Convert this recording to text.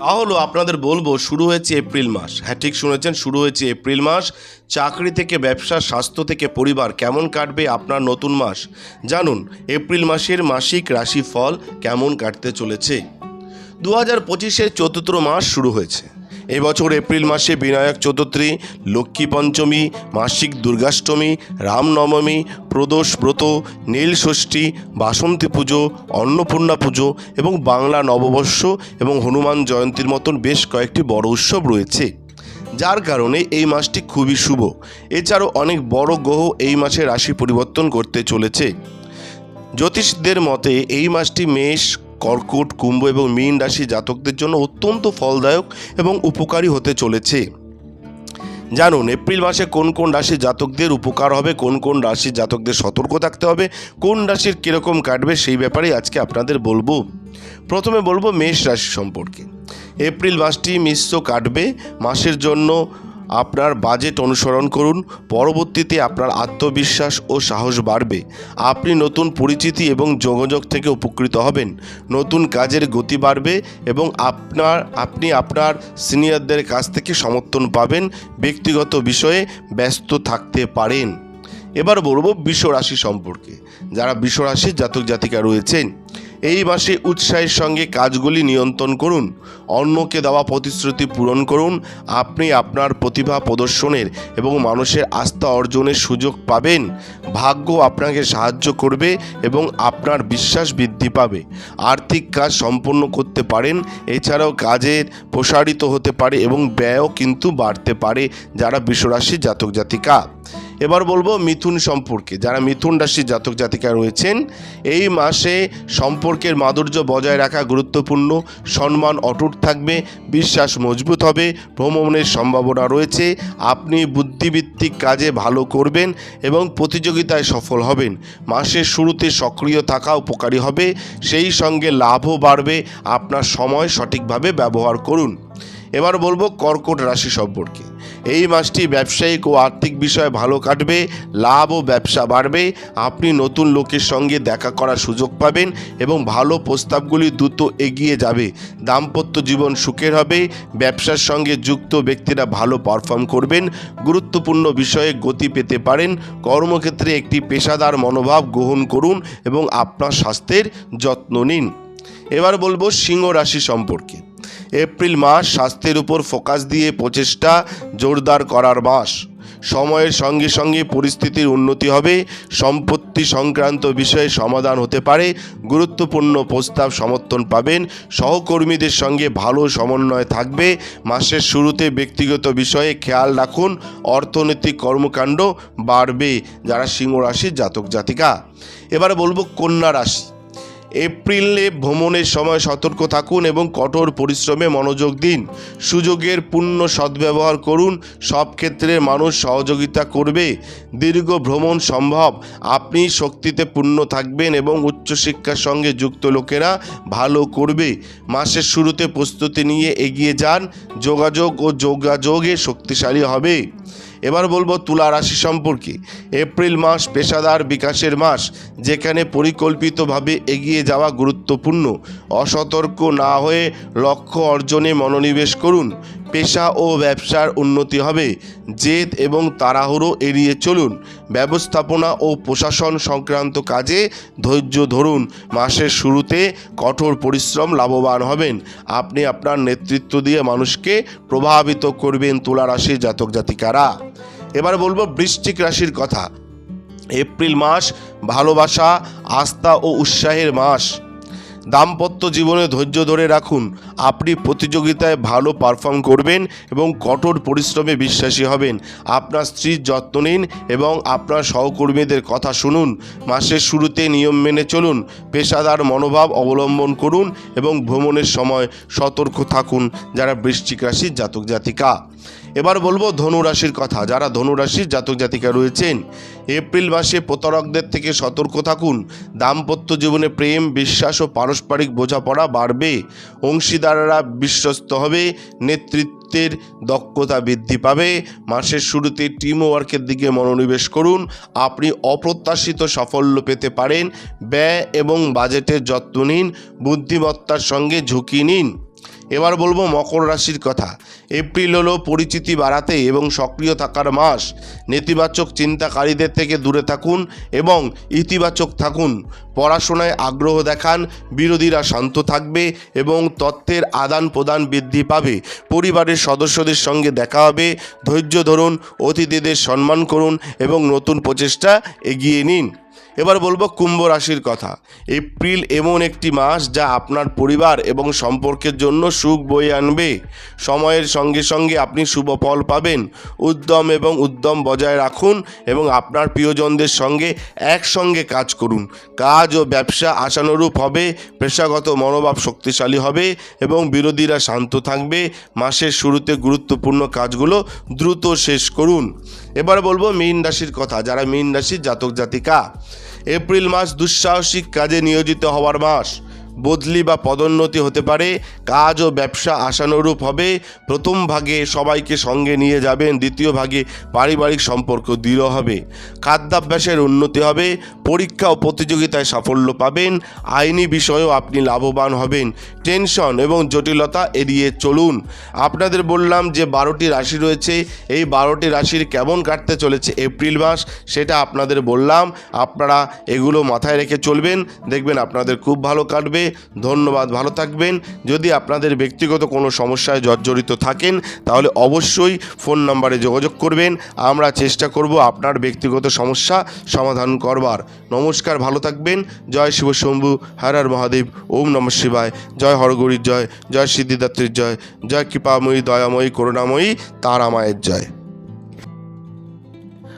তা হলো আপনাদের বলব, শুরু হয়েছে এপ্রিল মাস। হ্যাঁ ঠিক শুনেছেন, শুরু হয়েছে এপ্রিল মাস। চাকরি থেকে ব্যবসা, স্বাস্থ্য থেকে পরিবার, কেমন কাটবে আপনার নতুন মাস? জানুন, এপ্রিল মাসের মাসিক রাশি ফল কেমন কাটতে চলেছে? দু হাজার পঁচিশের চতুর্থ মাস শুরু হয়েছে। এবছর এপ্রিল মাসে বিনায়ক চতুর্থী লক্ষ্মী পঞ্চমী, মাসিক দুর্গাষ্টমী, রামনবমী, প্রদোষ ব্রত, নীল ষষ্ঠী, বাসন্তী পুজো, অন্নপূর্ণা পুজো এবং বাংলা নববর্ষ এবং হনুমান জয়ন্তীর মতন বেশ কয়েকটি বড় উৎসব রয়েছে। যার কারণে এই মাসটি খুবই শুভ। এছাড়াও অনেক বড় গ্রহ এই মাসে রাশি পরিবর্তন করতে চলেছে। জ্যোতিষদের মতে এই মাসটি মেষ কর্কট, কুম্ভ এবং মীন রাশি জাতকদের জন্য অত্যন্ত ফলদায়ক এবং উপকারী হতে চলেছে। জানুন, এপ্রিল মাসে কোন কোন রাশির জাতকদের উপকার হবে, কোন কোন রাশির জাতকদের সতর্ক থাকতে হবে, কোন রাশির কীরকম কাটবে সেই ব্যাপারে আজকে আপনাদের বলব। প্রথমে বলব মেষ রাশি সম্পর্কে। এপ্রিল মাসটি মিশ্র কাটবে, মাসের জন্য আপনার বাজেট অনুসরণ করুন, পরবর্তীতে আপনার আত্মবিশ্বাস ও সাহস বাড়বে। আপনি নতুন পরিচিতি এবং যোগাযোগ থেকে উপকৃত হবেন। নতুন কাজের গতি বাড়বে এবং আপনার, আপনি আপনার সিনিয়রদের কাছ থেকে সমর্থন পাবেন, ব্যক্তিগত বিষয়ে ব্যস্ত থাকতে পারেন। এবার বলব বিশ্বরাশি সম্পর্কে। যারা বিশ্ব রাশির জাতক জাতিকা রয়েছেন এই মাসে উৎসাহের সঙ্গে কাজগুলি নিয়ন্ত্রণ করুন, অন্যকে দেওয়া প্রতিশ্রুতি পূরণ করুন, আপনি আপনার প্রতিভা প্রদর্শনের এবং মানুষের আস্থা অর্জনের সুযোগ পাবেন, ভাগ্য আপনাকে সাহায্য করবে এবং আপনার বিশ্বাস বৃদ্ধি পাবে। আর্থিক কাজ সম্পন্ন করতে পারেন, এছাড়াও কাজের প্রসারিত হতে পারে এবং ব্যয়ও কিন্তু বাড়তে পারে, যারা বিশ্বরাশির জাতক জাতিকা এবার বলব মিথুন সম্পর্কে। যারা মিথুন রাশির জাতক জাতিকা রয়েছেন, এই মাসে সম্পর্কের মাধুর্য বজায় রাখা গুরুত্বপূর্ণ। সম্মান অটুট থাকবে, বিশ্বাস মজবুত হবে, ভ্রমণের সম্ভাবনা রয়েছে, আপনি বুদ্ধিভিত্তিক কাজে ভালো করবেন এবং প্রতিযোগিতায় সফল হবেন। মাসের শুরুতে সক্রিয় থাকা উপকারী হবে, সেই সঙ্গে লাভও বাড়বে, আপনার সময় সঠিকভাবে ব্যবহার করুন। এবার বলব কর্কট রাশি সম্পর্কে। এই মাসটি ব্যবসায়িক ও আর্থিক বিষয়ে ভালো কাটবে, লাভ ও ব্যবসা বাড়বে। আপনি নতুন লোকের সঙ্গে দেখা করার সুযোগ পাবেন এবং ভালো প্রস্তাবগুলি দ্রুত এগিয়ে যাবে। দাম্পত্য জীবন সুখের হবে, ব্যবসার সঙ্গে যুক্ত ব্যক্তিরা ভালো পারফর্ম করবেন, গুরুত্বপূর্ণ বিষয়ে গতি পেতে পারেন, কর্মক্ষেত্রে একটি পেশাদার মনোভাব গ্রহণ করুন এবং আপনার স্বাস্থ্যের যত্ন নিন। এবার বলব সিংহ রাশি সম্পর্কে। এপ্রিল মাস স্বাস্থ্যের উপর ফোকাস দিয়ে প্রচেষ্টা জোরদার করার মাস। সময়ের সঙ্গে সঙ্গে পরিস্থিতির উন্নতি হবে। সম্পত্তি সংক্রান্ত বিষয়ে সমাধান হতে পারে। গুরুত্বপূর্ণ প্রস্তাব সমর্থন পাবেন। সহকর্মীদের সঙ্গে ভালো সমন্বয় থাকবে। মাসের শুরুতে ব্যক্তিগত বিষয়ে খেয়াল রাখুন। অর্থনৈতিক কর্মকাণ্ড বাড়বে। যারা সিংহ রাশির জাতক জাতিকা। এবার বলব কন্যা রাশি। এপ্রিলে ভ্রমণের সময় সতর্ক থাকুন এবং কঠোর পরিশ্রমে মনোযোগ দিন। সুযোগের পূর্ণ সদ্ব্যবহার করুন। সব ক্ষেত্রে মানুষ সহযোগিতা করবে। দীর্ঘ ভ্রমণ সম্ভব। আপনি শক্তিতে পূর্ণ থাকবেন এবং উচ্চশিক্ষার সঙ্গে যুক্ত লোকেরা ভালো করবে। মাসের শুরুতে প্রস্তুতি নিয়ে এগিয়ে যান। যোগাযোগ ও যোগাযোগে শক্তিশালী হবে। এবার বলব তুলা রাশি সম্পর্কে। এপ্রিল মাস পেশাদার বিকাশের মাস, যেখানে পরিকল্পিতভাবে এগিয়ে যাওয়া গুরুত্বপূর্ণ। অসতর্ক না হয়ে লক্ষ্য অর্জনে মনোনিবেশ করুন। পেশা ও ব্যবসার উন্নতি হবে। জেদ এবং তাড়াহুড়ো এড়িয়ে চলুন। ব্যবস্থাপনা ও প্রশাসন সংক্রান্ত কাজে ধৈর্য ধরুন। মাসের শুরুতে কঠোর পরিশ্রম লাভবান হবেন। আপনি আপনার নেতৃত্ব দিয়ে মানুষকে প্রভাবিত করবেন তুলা রাশির জাতক জাতিকারা। এবার বলব বৃশ্চিক রাশির কথা। এপ্রিল মাস ভালোবাসা, আস্থা ও উৎসাহের মাস। দাম্পত্য জীবনে ধৈর্য ধরে রাখুন। আপনি প্রতিযোগিতায় ভালো পারফর্ম করবেন এবং কঠোর পরিশ্রমে বিশ্বাসী হবেন। আপনার স্ত্রীর যত্ন নিন এবং আপনার সহকর্মীদের কথা শুনুন। মাসের শুরুতে নিয়ম মেনে চলুন, পেশাদার মনোভাব অবলম্বন করুন এবং ভ্রমণের সময় সতর্ক থাকুন, যারা বৃশ্চিক রাশির জাতক জাতিকা। এবার বলব ধনু রাশির কথা। যারা ধনু রাশির জাতক জাতিকা রয়েছেন, এপ্রিল মাসে প্রতারকদের থেকে সতর্ক থাকুন। দাম্পত্য জীবনে প্রেম, বিশ্বাস ও পারস্পরিক বোঝাপড়া বাড়বে। অংশীদাররা বিশ্বস্ত হবে, নেতৃত্বের দক্ষতা বৃদ্ধি পাবে। মাসের শুরুতে টিম ওয়ার্কের দিকে মনোনিবেশ করুন। আপনি অপ্রত্যাশিত সাফল্য পেতে পারেন। ব্যয় এবং বাজেটের যত্ন নিন। বুদ্ধিমত্তার সঙ্গে ঝুঁকি নিন। এবার বলব মকর রাশির কথা। এপ্রিল হলো পরিচিতি বাড়াতে এবং সক্রিয় থাকার মাস। নেতিবাচক চিন্তাকারীদের থেকে দূরে থাকুন এবং ইতিবাচক থাকুন। পড়াশোনায় আগ্রহ দেখান, বিরোধীরা শান্ত থাকবে এবং তথ্যের আদান প্রদান বৃদ্ধি পাবে। পরিবারের সদস্যদের সঙ্গে দেখা হবে, ধৈর্য ধরুন, অতিথিদের সম্মান করুন এবং নতুন প্রচেষ্টা এগিয়ে নিন। এবার বলব কুম্ভ রাশির কথা। এপ্রিল এমন একটি মাস যা আপনার পরিবার এবং সম্পর্কের জন্য সুখ বয়ে আনবে। সময়ের সঙ্গে সঙ্গে আপনি শুভ ফল পাবেন। উদ্যম এবং উদ্যম বজায় রাখুন এবং আপনার প্রিয়জনদের সঙ্গে একসঙ্গে কাজ করুন। কাজ ও ব্যবসা আশানুরূপ হবে, পেশাগত মনোভাব শক্তিশালী হবে এবং বিরোধীরা শান্ত থাকবে। মাসের শুরুতে গুরুত্বপূর্ণ কাজগুলো দ্রুত শেষ করুন। এবার বলব মীন রাশির কথা, যারা মীন রাশির জাতক জাতিকা, এপ্রিল মাস দুঃসাহসিক কাজে নিয়োজিত হওয়ার মাস। বদলি বা পদোন্নতি হতে পারে, কাজ ও ব্যবসা আশানুরূপ হবে। প্রথম ভাগে সবাইকে সঙ্গে নিয়ে যাবেন, দ্বিতীয় ভাগে পারিবারিক সম্পর্ক দৃঢ় হবে। খাদ্যাভ্যাসের উন্নতি হবে, পরীক্ষা ও প্রতিযোগিতায় সাফল্য পাবেন, আইনি বিষয়েও আপনি লাভবান হবেন। টেনশন এবং জটিলতা এড়িয়ে চলুন। আপনাদের বললাম যে বারোটি রাশি রয়েছে, এই বারোটি রাশির কেমন কাটতে চলেছে এপ্রিল মাস, সেটা আপনাদের বললাম। আপনারা এগুলো মাথায় রেখে চলবেন, দেখবেন আপনাদের খুব ভালো কাটবে। ধন্যবাদ, ভালো থাকবেন। যদি আপনাদের ব্যক্তিগত কোনো সমস্যায় জর্জরিত থাকেন, তাহলে অবশ্যই ফোন নাম্বারে যোগাযোগ করবেন। আমরা চেষ্টা করব আপনার ব্যক্তিগত সমস্যা সমাধান করবার। নমস্কার, ভালো থাকবেন। জয় শিব শম্ভু হর হর মহাদেব, ওম নম শিবায়। জয় হরগৌরীর জয় জয় সিদ্ধিদাত্রীর জয় জয় কৃপাময়ী, দয়াময়ী, করুণাময়ী, তারামায়ের জয়।